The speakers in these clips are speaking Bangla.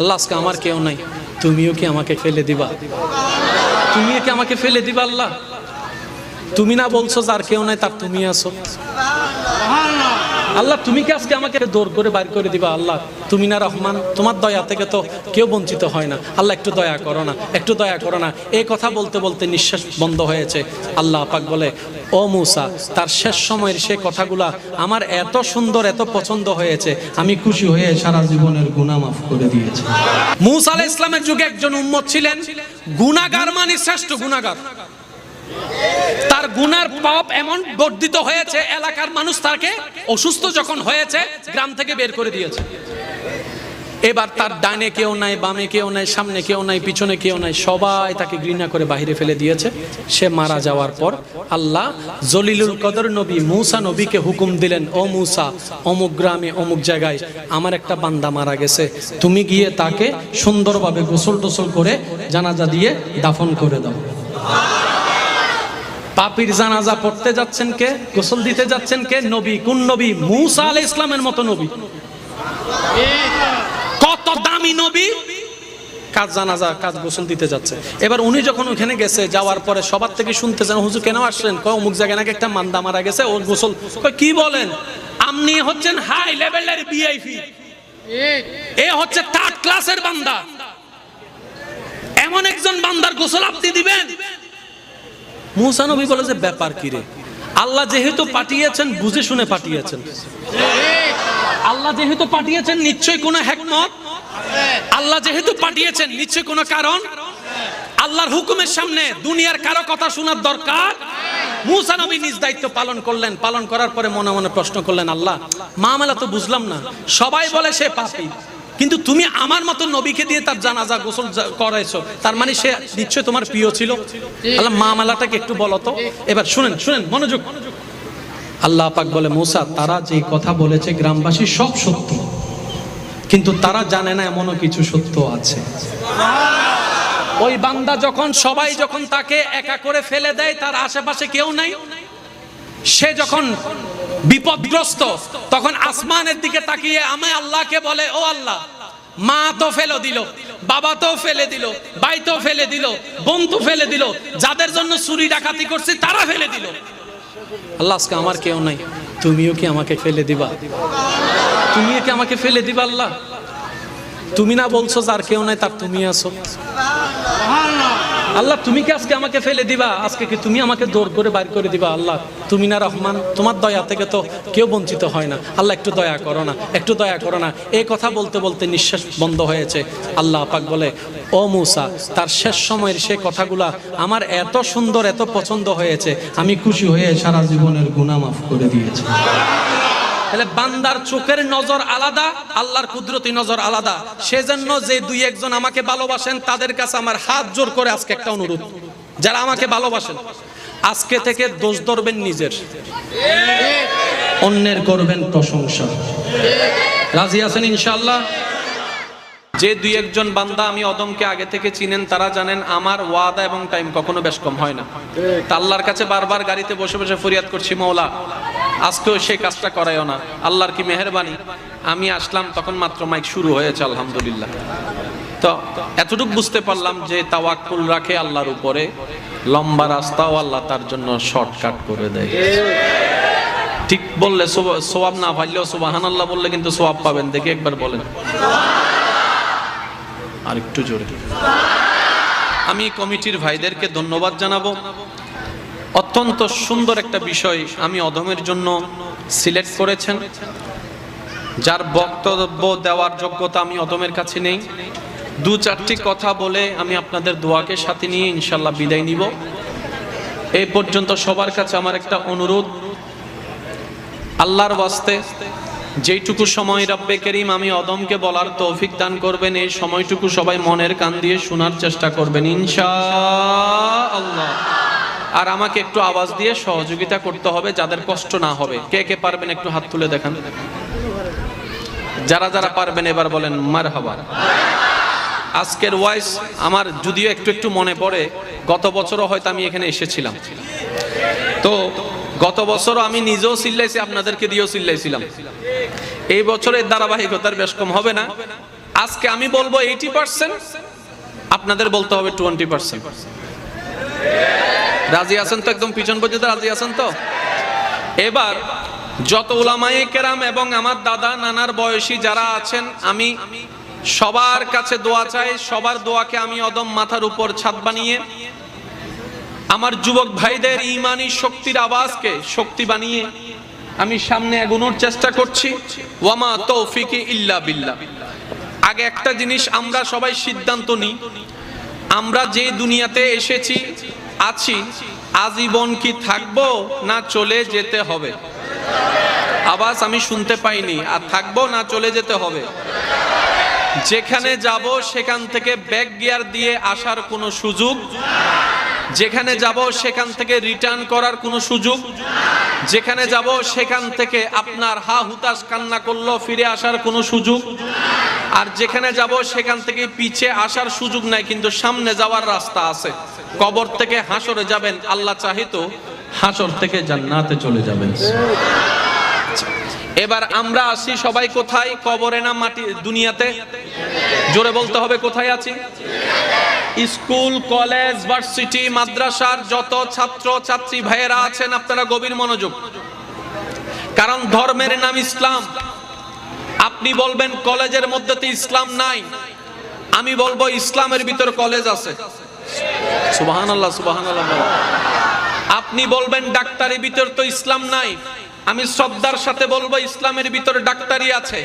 আল্লাহ, আজকে আমার কেউ নাই। তুমিও কি আমাকে ফেলে দিবা? তুমিও কি আমাকে ফেলে দিবা আল্লাহ? তুমি না বলছো যার কেউ নাই, তার তুমি আছো। আল্লাহ, তুমি কি আজকে আমাকে দৌড় করে বাইর করে দিবা আল্লাহ? তুমি না রহমান, তোমার দয়া থেকে তো কেউ বঞ্চিত হয় না। আল্লাহ, একটু দয়া করো না, একটু দয়া করো না। এই কথা বলতে বলতে নিঃশ্বাস বন্ধ হয়েছে। আল্লাহ পাক বলে ও মূসা, তার শেষ সময়ের সে কথাগুলা আমার এত সুন্দর, এত পছন্দ হয়েছে, আমি খুশি হয়ে সারা জীবনের গুনাহ মাফ করে দিয়েছি। মূসা আলাইহিস ইসলামের যুগে একজন উম্মত ছিলেন, গুনাহগার মানে শ্রেষ্ঠ গুনাহগার। তার গুনার পাপ এমন বর্ধিত হয়েছে, এলাকার মানুষ তাকে অসুস্থ যখন হয়েছে, গ্রাম থেকে বের করে দিয়েছে। এবার তার ডানে কেউ নাই, বামে কেউ নাই, সামনে কেউ নাই, পিছনে কেউ নাই, সবাই তাকে ঘৃণা করে বাহিরে ফেলে দিয়েছে। সে মারা যাওয়ার পর আল্লাহ জলিলুল কদর নবী মূসা নবীকে হুকুম দিলেন, ও মূসা, অমুক গ্রামে, অমুক জায়গায় আমার একটা বান্দা মারা গেছে। তুমি গিয়ে তাকে সুন্দরভাবে গোসল টোসল করে জানাজা দিয়ে দাফন করে দাও। পাপির জানাজা পড়তে যাচ্ছেন কে? গোসল দিতে যাচ্ছেন কে? নবী, কোন নবী? মুসা আল ইসলামের মতো নবী। দামি নবী। কাজ জানাজা, কাজ গোসল দিতে যাচ্ছে। এবার উনি যখন ওখানে গেছে, যাওয়ার পরে সবার থেকে শুনতে চান, হুজুর, কেন আসলেন? কয়, অমুক জায়গায় নাকি একটা মান্দা মারা গেছে, ওর গোসল কি বলেন? আপনি হচ্ছেন হাই লেভেলের বিআইপি এ হচ্ছে থার্ড ক্লাসের বান্দা। এমন একজন বান্দার গোসল আপনি দিবেন? মুসা নবী বলে, যে ব্যাপার কি রে? আল্লাহ যেহেতু পাঠিয়েছেন, বুঝে শুনে পাঠিয়েছেন। আল্লাহ যেহেতু পাঠিয়েছেন, নিশ্চয়ই কোনো হ্যাকমত আল্লাহ যেহেতু পাঠিয়েছেন নিশ্চয়ই কোনো কারণ? আল্লাহর হুকুমের সামনে দুনিয়ার কারও কথা শোনার দরকার? তুমি আমার মতো দিয়ে তার জানাজা গোসল তার মানে সে নিশ্চয় তোমার প্রিয় ছিল? একটু বলো তো। এবার শুনেন শুনেন, মনোযোগ। আল্লাহ পাক বলে, মুসা, তারা যে কথা বলেছে গ্রামবাসী সব সত্য। কিন্তু তারা জানে না এমনও কিছু সত্য আছে। ওই বান্দা যখন, সবাই যখন তাকে একা করে ফেলে দেয়, তার আশেপাশে কেউ নাই। সে যখন বিপদগ্রস্ত, তখন আসমানের দিকে তাকিয়ে আমি আল্লাহকে বলে, ও আল্লাহ, মা তো ফেলে দিল, বাবা তো ফেলে দিল, ভাই তো ফেলে দিল, বোন তো ফেলে দিল, যাদের জন্য চুরি ডাকাতি করছে, তারা ফেলে দিল। আল্লাহ, আজকে আমার কেউ নাই। তুমিও কি আমাকে ফেলে দিবা? তুমিও কি আমাকে ফেলে দিবা আল্লাহ? তুমি না বলছো যার কেউ নাই, তার তুমি আছো। আল্লাহ, তুমি কি আজকে আমাকে ফেলে দিবা? আজকে কি তুমি আমাকে দৌড় করে বাইর করে দিবা আল্লাহ? তুমি না রহমান, তোমার দয়া থেকে তো কেউ বঞ্চিত হয় না। আল্লাহ, একটু দয়া করো না, একটু দয়া করো না। এই কথা বলতে বলতে নিঃশ্বাস বন্ধ হয়েছে। আল্লাহ পাক বলে ও মূসা, তার শেষ সময়ের সে কথাগুলা আমার এত সুন্দর, এত পছন্দ হয়েছে, আমি খুশি হয়ে সারা জীবনের গুনাহ মাফ করে দিয়েছি। তাহলে বান্দার চোখের নজর আলাদা, আল্লাহর কুদরতি নজর আলাদা। সেজন্য যে দুই একজন আমাকে ভালোবাসেন, তাদের কাছে আমার হাত জোর করে আজকে একটা অনুরোধ। যারা আমাকে ভালোবাসেন, আজকে থেকে দোষ ধরবেন নিজের। অন্যের করবেন প্রশংসা। রাজি আছেন ইনশাআল্লাহ? যে দুই একজন বান্দা আমি অদমকে আগে থেকে চিনেন, তারা জানেন আমার ওয়াদা এবং টাইম কখনো বেশ কম হয় না। আল্লাহর কাছে বারবার গাড়িতে বসে বসে ফরিয়াদ করছি, মৌলা, আজকেও সেই কাজটা করায়ও না। আল্লাহর কি মেহরবানি? আমি আসলাম, তখন মাত্র মাইক শুরু হয়েছে, আলহামদুলিল্লাহ। তো এতটুকু বুঝতে পারলাম যে তাওয়াক্কুল রাখে আল্লাহর উপরে, লম্বা রাস্তাও আল্লাহ তার জন্য শর্টকাট করে দেয়। ঠিক বললে সোয়াব না ভাইলেও সোবাহান আল্লাহ বললে কিন্তু সোয়াব পাবেন, দেখে একবার বলেন। আর একটু জোরে। আমি কমিটির ভাইদেরকে ধন্যবাদ জানাব। অত্যন্ত সুন্দর একটা বিষয় আমি অধমের জন্য সিলেক্ট করেছেন। যার বক্তব্য দেওয়ার যোগ্যতা আমি অদমের কাছে নেই। দু চারটি কথা বলে আমি আপনাদের দোয়াকে সাথে নিয়ে ইনশাল্লাহ বিদায় নিব। এই পর্যন্ত সবার কাছে আমার একটা অনুরোধ। আল্লাহর বাস্তে যেইটুকু সময় রব্বে করিম, আমি অদমকে বলার তৌফিক দান করবেন। এই সময়টুকু সবাই মনের কান দিয়ে শোনার চেষ্টা করবেন ইনশা আর আমাকে একটু আওয়াজ দিয়ে সহযোগিতা করতে হবে যাদের কষ্ট না হবে। কে কে পারবেন একটু হাত তুলে দেখান? যারা যারা পারবেন এবার বলেন মার হবার আজকের ওয়াইস আমার যদিও একটু একটু মনে পড়ে, গত বছরও হয়তো আমি এখানে এসেছিলাম। তো গত বছর আমি নিজেও চিল্লাইছি, আপনাদেরকে দিয়েও চিল্লাইছিলাম। এই বছরের ধারাবাহিকতার বেশ কম হবে না। আজকে আমি বলব এইটি পার্সেন্ট আপনাদের বলতে হবে টোয়েন্টি পার্সেন্ট রাজি আছেন তো একদম পিছন পর্যন্ত রাজি আছেন তো? এবার, যত উলামায়ে কেরাম এবং আমার দাদা নানার বয়সী যারা আছেন, আমি সবার কাছে দোয়া চাই, সবার দোয়াকে আমি অদম মাথার উপর ছাদ বানিয়ে আমার যুবক ভাইদের ইমানি শক্তির আওয়াজকে শক্তি বানিয়ে আমি সামনে এগোনোর চেষ্টা করছি। ওয়ামা তৌফিকি ইল্লা বিল্লাহ। আগে একটা জিনিস আমরা সবাই সিদ্ধান্ত নিই। আমরা যে দুনিয়াতে এসেছি, আছি, আজীবন কি থাকব না চলে যেতে হবে? আওয়াজ আমি শুনতে পাইনি, আর থাকব না চলে যেতে হবে? যেখানে যাব সেখান থেকে ব্যাক গিয়ার দিয়ে আসার কোনো সুযোগ যেখানে যাব সেখান থেকে রিটার্ন করার কোনো সুযোগ? যেখানে যাব সেখান থেকে আপনার হা হুতাস কান্না করল, ফিরে আসার কোনো সুযোগ? আর যেখানে যাব সেখান থেকে পিছে আসার সুযোগ নাই, কিন্তু সামনে যাওয়ার রাস্তা আছে। কবর থেকে হাসরে যাবেন, আল্লাহ চাহিত হাসর থেকে জান্নাতে চলে যাবেন। এবার আমরা আসি সবাই কোথায়? কবরে না মাটি দুনিয়াতে? জোরে বলতে হবে কোথায় আছি? স্কুল, কলেজ, ভার্সিটি, মাদ্রাসার যত ছাত্র, ছাত্রী ভাইয়েরা আছেন, আপনারা গভীর মনোযোগ। কারণ ধর্মের নাম ইসলাম। আপনি বলবেন কলেজের মধ্যে তো ইসলাম নাই। আমি বলব ইসলামের ভিতর কলেজ আছে। সুবাহান আল্লাহ সুবাহান আপনি বলবেন ডাক্তারের ভিতর তো ইসলাম নাই। আমি শ্রদ্ধার সাথে বলব, ইসলামের ভিতরে ডাক্তারি আছে।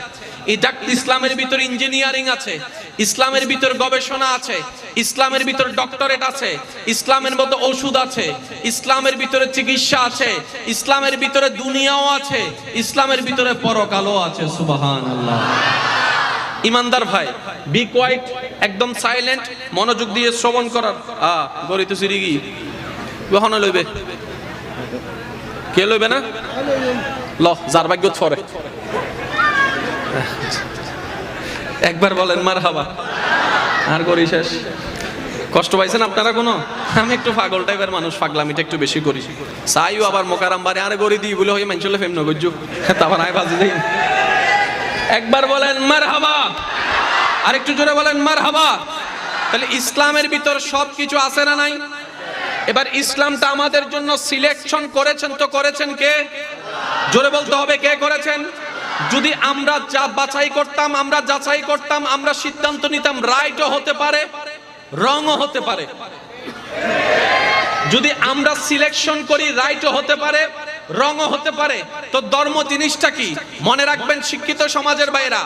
ইসলামের ভিতর ইঞ্জিনিয়ারিং আছে, ইসলামের ভিতর গবেষণা আছে, ইসলামের ভিতর ডক্টরেট আছে, ইসলামের মতো ওষুধ আছে, ইসলামের ভিতরে চিকিৎসা আছে, ইসলামের ভিতরে দুনিয়াও আছে, ইসলামের ভিতরে পরকালও আছে সুবাহান আল্লাহ ইমানদার ভাই বি কোয়াইট একদম সাইলেন্ট মনোযোগ দিয়ে শ্রবণ করার আ গরিত সিরিগি কখন লইবে। কে লইবে না? ল, যার ভাগ্য ফরে একবার বলেন মার হাবা আর করি শেষ। কষ্ট পাইছেন আপনারা কোনো? আমি একটু পাগল টাইপের মানুষ, পাগলামিটা একটু বেশি করি। চাইও আবার মোকারাম বারে আরে গড়ি দিই বলে হয়ে মানুষলে ফেম নগর্য তারপর আয় বাজি দেই। একবার বলেন মার হাবা আর একটু জোরে বলেন মার হাবা তাহলে ইসলামের ভিতর সব কিছু আছে না নাই? এবার ইসলামটা আমাদের জন্য সিলেকশন করেছেন তো করেছেন কে? জোরে বলতে হবে কে করেছেন? যদি আমরা যা বাছাই করতাম, আমরা যাচাই করতাম, আমরা সিদ্ধান্ত নিতাম রাইটও হতে পারে রংও হতে পারে। যদি আমরা সিলেকশন করি রাইটও হতে পারে রঙও হতে পারে তো ধর্ম জিনিসটা কি? মনে রাখবেন শিক্ষিত সমাজের বাইরা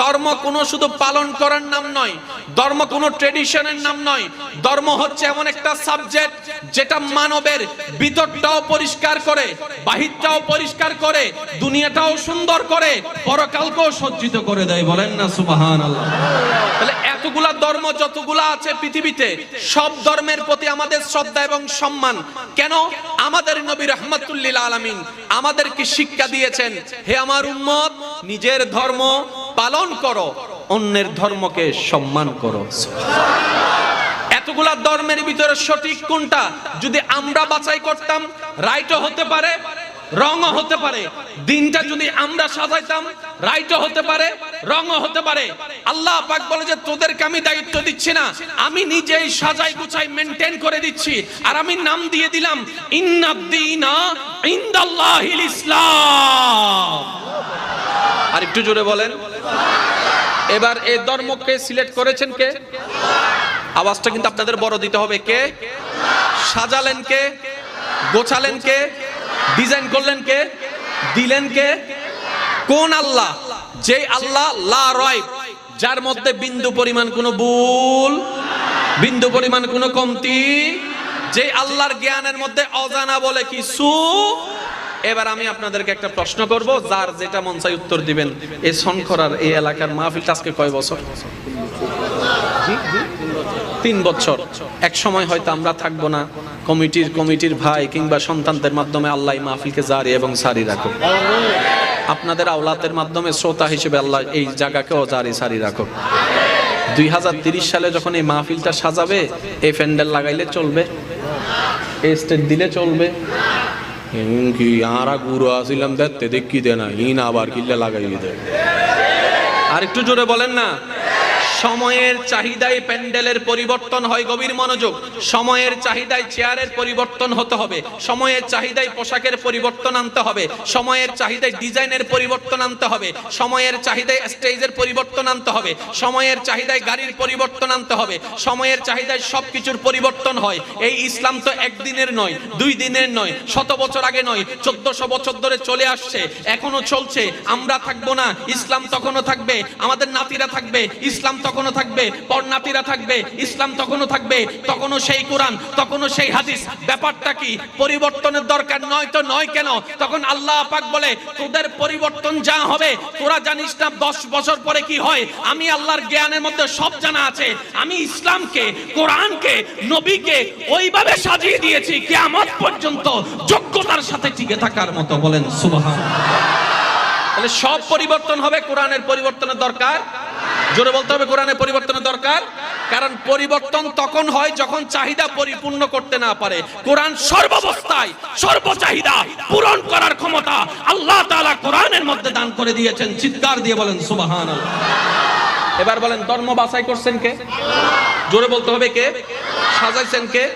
ধর্ম কোনো শুধু পালন করার নাম নয়, ধর্ম কোনো ট্রেডিশনের নাম নয়, ধর্ম হচ্ছে এমন একটা সাবজেক্ট যেটা মানবের ভিতরটাও পরিষ্কার করে, বাহিরটাও পরিষ্কার করে, দুনিয়াটাও সুন্দর করে, পরকালকেও সজ্জিত করে দেয়, বলেন না সুবাহান তাহলে এতগুলা ধর্ম যতগুলা আছে পৃথিবীতে, সব ধর্মের প্রতি আমাদের শ্রদ্ধা এবং সম্মান। কেন? আমাদের নবী রহমতুল্লিল আলমিন আমাদেরকে শিক্ষা দিয়েছেন, হে আমার উম্মত, নিজের ধর্ম পালন করো, অন্যের ধর্মকে সম্মান করো। এতগুলা ধর্মের ভিতরে সঠিক কোনটা? যদি আমরা বাছাই করতাম, রাইটও হতে পারে রঙও হতে পারে। দিনটা যদি আমরা সাজাইতাম, রাইটও হতে পারে, রঙও হতে পারে। আল্লাহ পাক বলে যে, তোদেরকে আমি দায়িত্ব দিচ্ছি না। আমি নিজেই সাজাই গুছাই মেনটেন করে দিচ্ছি। আর আমি নাম দিয়ে দিলাম ইন্নাদ্দিনা ইনদাল্লাহিল ইসলাম। আর একটু জোরে বলেন। এবার এই ধর্মকে সিলেক্ট করেছেন কে? আওয়াজটা কিন্তু আপনাদের বড় দিতে হবে। কে? সাজালেন কে? গোছালেন কে? ডিজাইন করলেন কে? দিলেন কে? কোন আল্লাহ? যে আল্লাহ লা রয় যার মধ্যে বিন্দু পরিমাণ কোনো ভুল, বিন্দু পরিমাণ কোনো কমতি যে আল্লাহর জ্ঞানের মধ্যে অজানা বলে কিছু, এবার আমি আপনাদেরকে একটা প্রশ্ন করব, যার যেটা মন চাই উত্তর দিবেন। এই শঙ্করার এই এলাকার মাহফিলটা আজকে কয় বছর? তিন বছর। এক সময় হয়তো আমরা থাকব না। কমিটির কমিটির ভাই কিংবা সন্তানদের মাধ্যমে আল্লাহ মাহফিলকে জারি এবং সারি রাখো আপনাদের আওলাদের মাধ্যমে শ্রোতা হিসেবে আল্লাহ এই জায়গাকেও জারি সারি রাখো দুই সালে যখন এই মাহফিলটা সাজাবে, এই প্যান্ডেল লাগাইলে চলবে, এই স্টেট দিলে চলবে। কি আরা গুরু আসিলাম দেখতে, দেখি দে না ইন আবার কিল্লে লাগাই দে আর একটু জোরে বলেন না। সময়ের চাহিদায় প্যান্ডেলের পরিবর্তন হয় গভীর মনোযোগ। সময়ের চাহিদায় চেয়ারের পরিবর্তন হতে হবে। সময়ের চাহিদায় পোশাকের পরিবর্তন আনতে হবে। সময়ের চাহিদায় ডিজাইনের পরিবর্তন আনতে হবে। সময়ের চাহিদায় স্টেজের পরিবর্তন আনতে হবে। সময়ের চাহিদায় গাড়ির পরিবর্তন আনতে হবে। সময়ের চাহিদায় সবকিছুর পরিবর্তন হয়। এই ইসলাম তো একদিনের নয়, দুই দিনের নয়, শত বছর আগে নয়, চোদ্দশো বছর ধরে চলে আসছে, এখনও চলছে। আমরা থাকব না, ইসলাম তখনও থাকবে, আমাদের নাতিরা থাকবে, ইসলাম তখনও থাকবে পর নাতিরা থাকবে, ইসলাম তখনও থাকবে, তখনও সেই কোরআন, তখনও সেই হাদিস। ব্যাপারটা কি? পরিবর্তনের দরকার নয় তো নয় কেন? তখন আল্লাহ পাক বলে, তোদের পরিবর্তন যা হবে, তোরা জানিস না দশ বছর পরে কি হয়? আমি আল্লাহর জ্ঞানের মধ্যে সব জানা আছে। আমি ইসলামকে, কোরআনকে, নবীকে ওইভাবে সাজিয়ে দিয়েছি, কিয়ামত পর্যন্ত যোগ্যতার সাথে টিকে থাকার মতো। বলেন সুবহান তাহলে সব পরিবর্তন হবে, কোরআনের পরিবর্তনের দরকার জোরে বলতে হবে কোরআনের পরিবর্তনের দরকার? কারণ পরিবর্তন তখন হয় যখন চাহিদা পরিপূর্ণ করতে না পারে। কোরআন সর্বাবস্থায় সর্ব চাহিদা পূরণ করার ক্ষমতা আল্লাহ তাআলা কোরআনের মধ্যে দান করে দিয়েছেন। চিৎকার দিয়ে বলেন, সুবহানাল্লাহ। এবার বলেন, ধর্ম বাছাই করছেন কে? জোরে বলতে হবে কে? সাজাইছেন কে?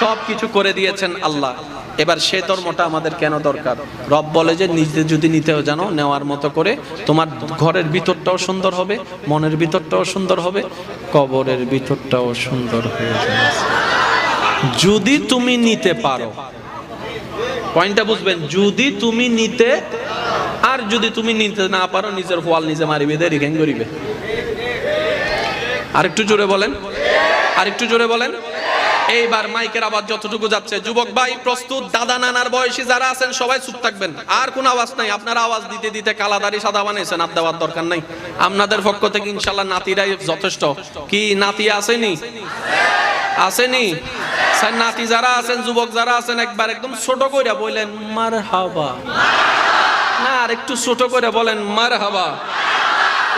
সব কিছু করে দিয়েছেন আল্লাহ। এবার সে ধর্মটা আমাদের কেন দরকার? রব বলে যে নিজে যদি নিতেও জানো, নেওয়ার মতো করে তোমার ঘরের ভিতরটাও সুন্দর হবে, মনের ভিতরটাও সুন্দর হবে, কবরের ভিতরটাও সুন্দর হয়ে যাবে। যদি তুমি নিতে পারো। পয়েন্টটা বুঝবেন, যদি তুমি নিতে, আর যদি তুমি নিতে না পারো, নিজের ফোয়াল নিজে মারিবে দে রিখেন করিবে? আরেকটু জোরে বলেন, আরেকটু জোরে বলেন। এইবার মাইকের আওয়াজ যতটুকু যাচ্ছে। যুবক ভাই, প্রস্তুত? দাদা নানার বয়সী যারা আছেন, সবাই চুপ থাকবেন। আর কোন আওয়াজ নাই। আপনারা আওয়াজ দিতে দিতে কালাদারি সাদা বানিয়েছেন আর দেওয়ার দরকার নাই। আপনাদের পক্ষ থেকে ইনশাল্লাহ নাতিরাই যথেষ্ট। কি, নাতি আসেনি? আসেনি? স্যার, নাতি যারা আছেন, যুবক যারা আছেন, একবার একদম ছোট কইরা বললেন মার হাবা না, আর একটু ছোট করে বলেন মার হাবা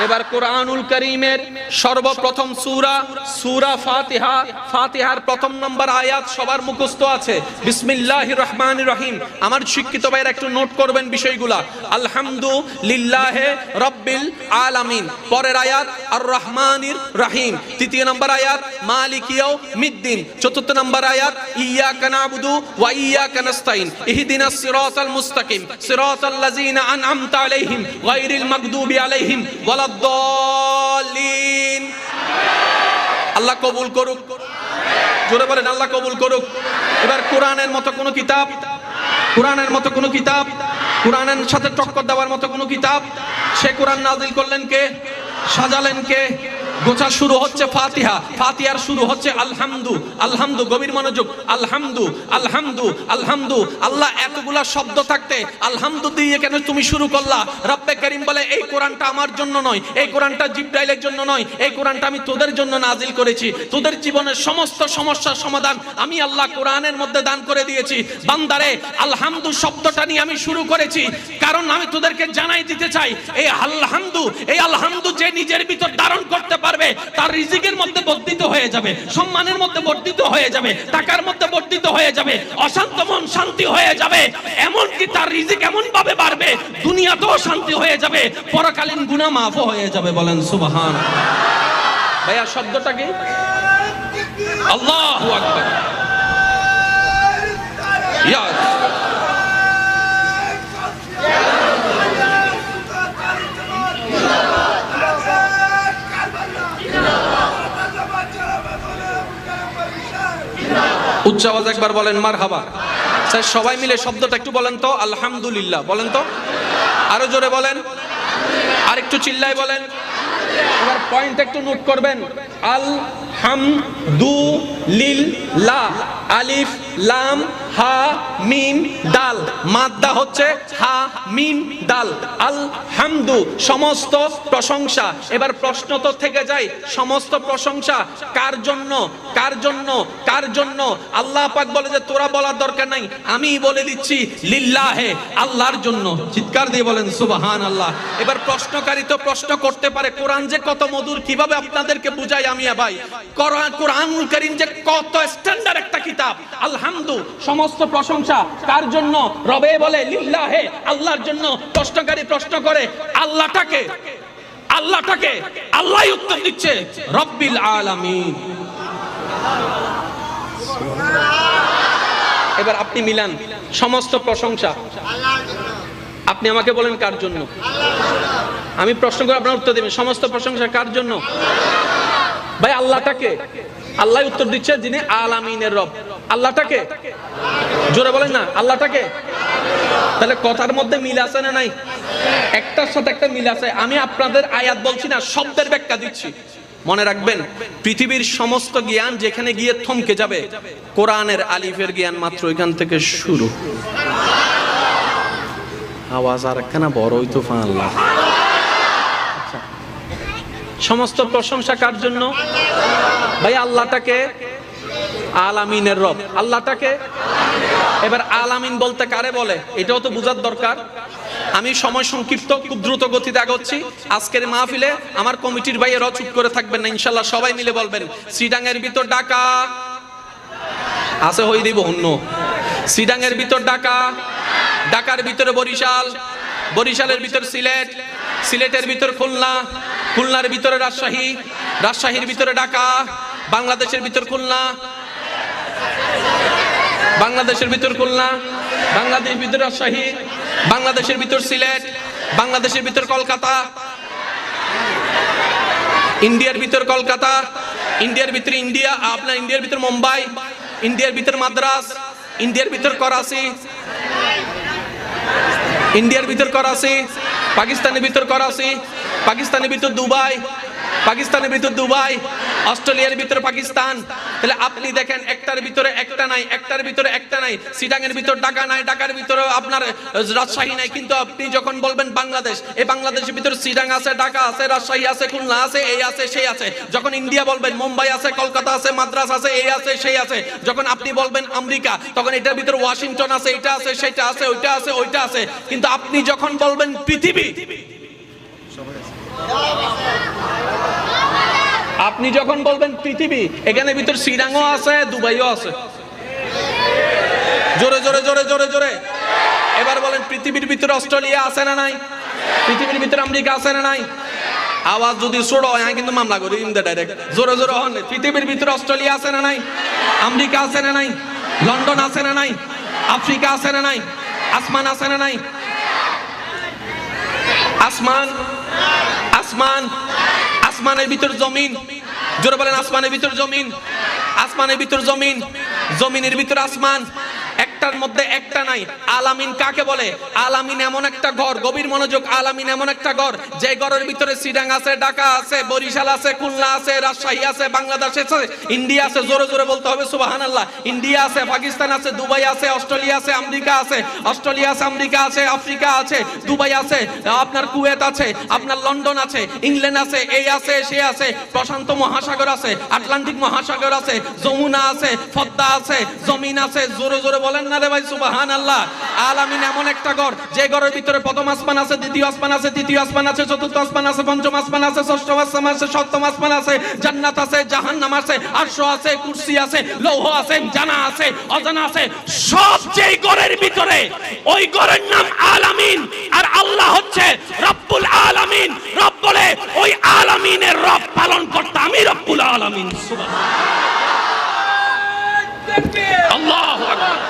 এবার কোরআনুল করিমের সর্বপ্রথম সূরা সূরা ফাতিহা। ফাতিহার প্রথম নম্বর আয়াত সবার মুখস্থ আছে। বিসমিল্লাহির রহমানির রহিম। আমার শিক্ষিত ভাইয়ের একটু নোট করবেন বিষয়গুলা। আলহামদুলিল্লাহে রব্বিল আলামিন। পরের আয়াত আর রহমানির রহিম। তৃতীয় নম্বর আয়াত মালিকিয়াও মিদ্দিন চতুর্থ নম্বর আয়াত, ইয়াকা নাবুদু ওয়া ইয়াকা নাস্তাইন ইহদিনাস সিরাতাল মুস্তাকিম। সিরাতাল লাযিনা আনআমতা আলাইহিম, গায়রিল মাগদুবি আলাইহিম আল্লাহ কবুল করুক। জোরে বলেন, আল্লাহ কবুল করুক। এবার কোরআনের মতো কোনো কিতাব, কোরআনের মতো কোনো কিতাব, কোরআনের সাথে টক্কর দেওয়ার মতো কোনো কিতাব। সে কোরআন নাজিল করলেন কে? সাজালেন কে? গোছা শুরু হচ্ছে ফাতিহা। ফাতিহার শুরু হচ্ছে আলহামদু। আলহামদু, গভীর মনোযোগ। আলহামদু আলহামদু আলহামদু। আল্লাহ এতগুলা শব্দ থাকতে আলহামদু দিয়ে কেন তুমি শুরু করলা? রব্বে করিম বলে, এই কোরআনটা আমার জন্য নয়। এই কোরআনটা জিব্রাইলের জন্য নয়। এই কোরআনটা আমি তোদের জন্য নাজিল করেছি। তোদের জীবনের সমস্ত সমস্যার সমাধান আমি আল্লাহ কোরআনের মধ্যে দান করে দিয়েছি। বান্দারে, আলহামদু শব্দটা নিয়ে আমি শুরু করেছি। কারণ আমি তোদেরকে জানাই দিতে চাই, এই আলহামদু এই আলহামদু যে নিজের ভিতর ধারণ করতে পারবে, তার রিজিকের মধ্যে বর্ধিত হয়ে যাবে, সম্মানের মধ্যে বর্ধিত হয়ে যাবে, টাকার মধ্যে বর্ধিত হয়ে যাবে, অশান্ত মন শান্তি হয়ে যাবে, এমনকি তার রিজিক এমন ভাবে বাড়বে, দুনিয়াতেও শান্তি হয়ে যাবে, পরকালীন গুনাহ মাফও হয়ে যাবে, বলেন সুবহান। ভাইয়া, শব্দটা কি? আল্লাহু আকবার। ইয়াস। উচ্চ আওয়াজ একবার বলেন মার হাবা স্যার, সবাই মিলে শব্দটা একটু বলেন তো, আলহামদুলিল্লাহ, বলেন তো। আরও জোরে বলেন। আর একটু চিল্লাই বলেন। এবার পয়েন্ট একটু নোট করবেন। আল হাম দু লিল লা আলিফ, লাম, হা, মিম, দাল। মাদ্দা হচ্ছে হা, মিম, দাল। আল হামদু সমস্ত প্রশংসা। এবার প্রশ্ন তো থেকে যায়, সমস্ত প্রশংসা কার জন্য? কার জন্য? কার জন্য? আল্লাহ পাক বলে যে, তোরা বলার দরকার নাই আমি বলে দিচ্ছি, লিল্লাহে, আল্লাহর জন্য। চিৎকার দিয়ে বলেন সুবহান আল্লাহ এবার প্রশ্নকারী তো প্রশ্ন করতে পারে, কোরআন যে কত মধুর, কীভাবে আপনাদেরকে বুঝাই আমি ভাই? কোরআন, কোরআনুল কারীম যে কত স্ট্যান্ডার্ড একটা কিতাব। আলহামদু, সমস্ত প্রশংসা কার জন্য? রবে বলে, লিল্লাহে, আল্লাহর জন্য প্রশ্নকারী প্রশ্ন করে, আল্লাহটাকে আল্লাহটাকে, আল্লাহ উত্তর দিচ্ছে, রব্বিল আলামিন। এবার আপনি মিলান, সমস্ত প্রশংসা। আপনি আমাকে বলেন কার জন্য? আমি প্রশ্ন করে আপনার উত্তর দেবেন, সমস্ত প্রশংসা কার জন্য? ভাই, আল্লাহটাকে, আল্লাহ উত্তর দিচ্ছে যিনি আলামিনের রব। আল্লাহটাকে? জোরে বলেন না, আল্লাহটাকে? তাহলে কথার মধ্যে মিল আছে না নাই? একটার সাথে একটা মিল আছে। আমি আপনাদের আয়াত বলছি না, শব্দের ব্যাখ্যা দিচ্ছি। মনে রাখবেন, পৃথিবীর সমস্ত জ্ঞান যেখানে গিয়ে থমকে যাবে, কোরআনের আলিফের জ্ঞান মাত্র এখান থেকে শুরু। আওয়াজ আর একখানা বড়ই তো আল্লাহ। সমস্ত প্রশংসা কার জন্য? ভাই, আল্লাহটাকে আলামিনের রব। আল্লাহটাকে? এবার আলামিন বলতে কারে বলে? এটাও তো বোঝার দরকার। আমি সময় সংক্ষিপ্ত, খুব দ্রুত গতিতে আগাচ্ছি। আজকের মাহফিলে আমার কমিটির ভাইয়েরা চুপ করে থাকবেন না ইনশাল্লাহ সবাই মিলে বলবেন সিডাঙ্গের ভিতর ডাকা। আছে হই দিব অন্য। সিডাঙ্গের ভিতর ডাকা। ঢাকার ভিতরে বরিশাল। বরিশালের ভিতর সিলেট। সিলেটের ভিতর খুলনা। খুলনার ভিতরে রাজশাহী। রাজশাহীর ভিতরে ঢাকা। বাংলাদেশের ভিতর খুলনা। বাংলাদেশের ভিতর খুলনা বাংলাদেশ ভিতর রাজশাহী, বাংলাদেশের ভিতর সিলেট, বাংলাদেশের ভিতর কলকাতা, ইন্ডিয়ার ভিতর কলকাতা, ইন্ডিয়ার ভিতরে ইন্ডিয়া, আপনার ইন্ডিয়ার ভিতর মুম্বাই, ইন্ডিয়ার ভিতর মাদ্রাস, ইন্ডিয়ার ভিতর করাচি, ইন্ডিয়ার ভিতর করাচি, পাকিস্তানের ভিতর করাচি, পাকিস্তানের ভিতর দুবাই, পাকিস্তানের ভিতর দুবাই অস্ট্রেলিয়ার ভিতরে পাকিস্তান। তাহলে আপনি দেখেন, একটার ভিতরে একটা নাই, একটার ভিতরে একটা নাই সিটাঙের ভিতর ঢাকা নাই, ঢাকার ভিতরে আপনার রাজশাহী নাই। কিন্তু আপনি যখন বলবেন বাংলাদেশ, এই বাংলাদেশের ভিতরে সিটাং আছে, ঢাকা আছে, রাজশাহী আছে, খুলনা আছে, এই আছে, সেই আছে। যখন ইন্ডিয়া বলবেন, মুম্বাই আছে, কলকাতা আছে, মাদ্রাস আছে, এই আছে, সেই আছে। যখন আপনি বলবেন আমেরিকা, তখন এটার ভিতরে ওয়াশিংটন আছে, এটা আছে, সেটা আছে, ওইটা আছে ওইটা আছে। কিন্তু আপনি যখন বলবেন পৃথিবী আপনি যখন বলবেন পৃথিবী, এখানে ভিতর শ্রীরাঙ্গও আছে, দুবাইও আছে। জোরে জোরে জোরে জোরে জোরে। এবার বলেন, পৃথিবীর ভিতরে অস্ট্রেলিয়া আছে না নাই? পৃথিবীর ভিতরে আমেরিকা আছে না নাই? আওয়াজ যদি ছোড়ো হয় আমি কিন্তু মামলা করি ইন ডাইরেক্ট জোরে জোরে হন পৃথিবীর ভিতরে অস্ট্রেলিয়া আছে না নাই? আমেরিকা আছে না নাই? লন্ডন আছে না নাই? আফ্রিকা আছে না নাই? আসমান আছে না নাই? আসমান আসমান, আসমানের ভিতর জমিন। জোরে বলেন আসমানের ভিতর জমিন। আসমানের ভিতর জমিন। জমিনের ভিতর আসমান। একটার মধ্যে একটা নাই। আলামিন কাকে বলে? আলামিন এমন একটা ঘর, গভীর মনোযোগ, আলামিন এমন একটা ঘর যে ঘরের ভিতরে সিডাং আছে, ঢাকা আছে, বরিশাল আছে, খুলনা আছে, রাজশাহী আছে, বাংলাদেশ আছে, ইন্ডিয়া আছে, জোরে জোরে বলতে হবে সুবাহান আল্লাহ ইন্ডিয়া আছে, পাকিস্তান আছে, দুবাই আছে, অস্ট্রেলিয়া আছে, আমেরিকা আছে, অস্ট্রেলিয়া আছে, আমেরিকা আছে, আফ্রিকা আছে, দুবাই আছে, আপনার কুয়েত আছে, আপনার লন্ডন আছে, ইংল্যান্ড আছে, এই আছে, সে আছে, প্রশান্ত মহাসাগর আছে, আটলান্টিক মহাসাগর আছে, যমুনা আছে পদ্মা আছে, জমিন আছে, জোরে জোরে বলেন না রে ভাই সুবাহান আল্লাহ আলামিন এমন একটা ঘর, যে ঘরের ভিতরে প্রথম আসমান আছে, দ্বিতীয় আসমান আছে, তৃতীয় আসমান আছে, চতুর্থ আসমান আছে, পঞ্চম আসমান আছে, ষষ্ঠ আসমান আছে, সপ্তম আসমান আছে, জান্নাত আছে, জাহান্নাম আছে, আরশ আছে, কুরসি আছে, লৌহ আছে, জানা আছে, অজানা আছে, সব যেই ঘরের ভিতরে, ওই ঘরের নাম আলামিন। আর আল্লাহ হচ্ছে রব্বুল আলামিন। রব বলে, ওই আলামিনের রব পালন করতে আমি রব্বুল আলামিন। সুবহানাল্লাহ। আল্লাহু আকবার।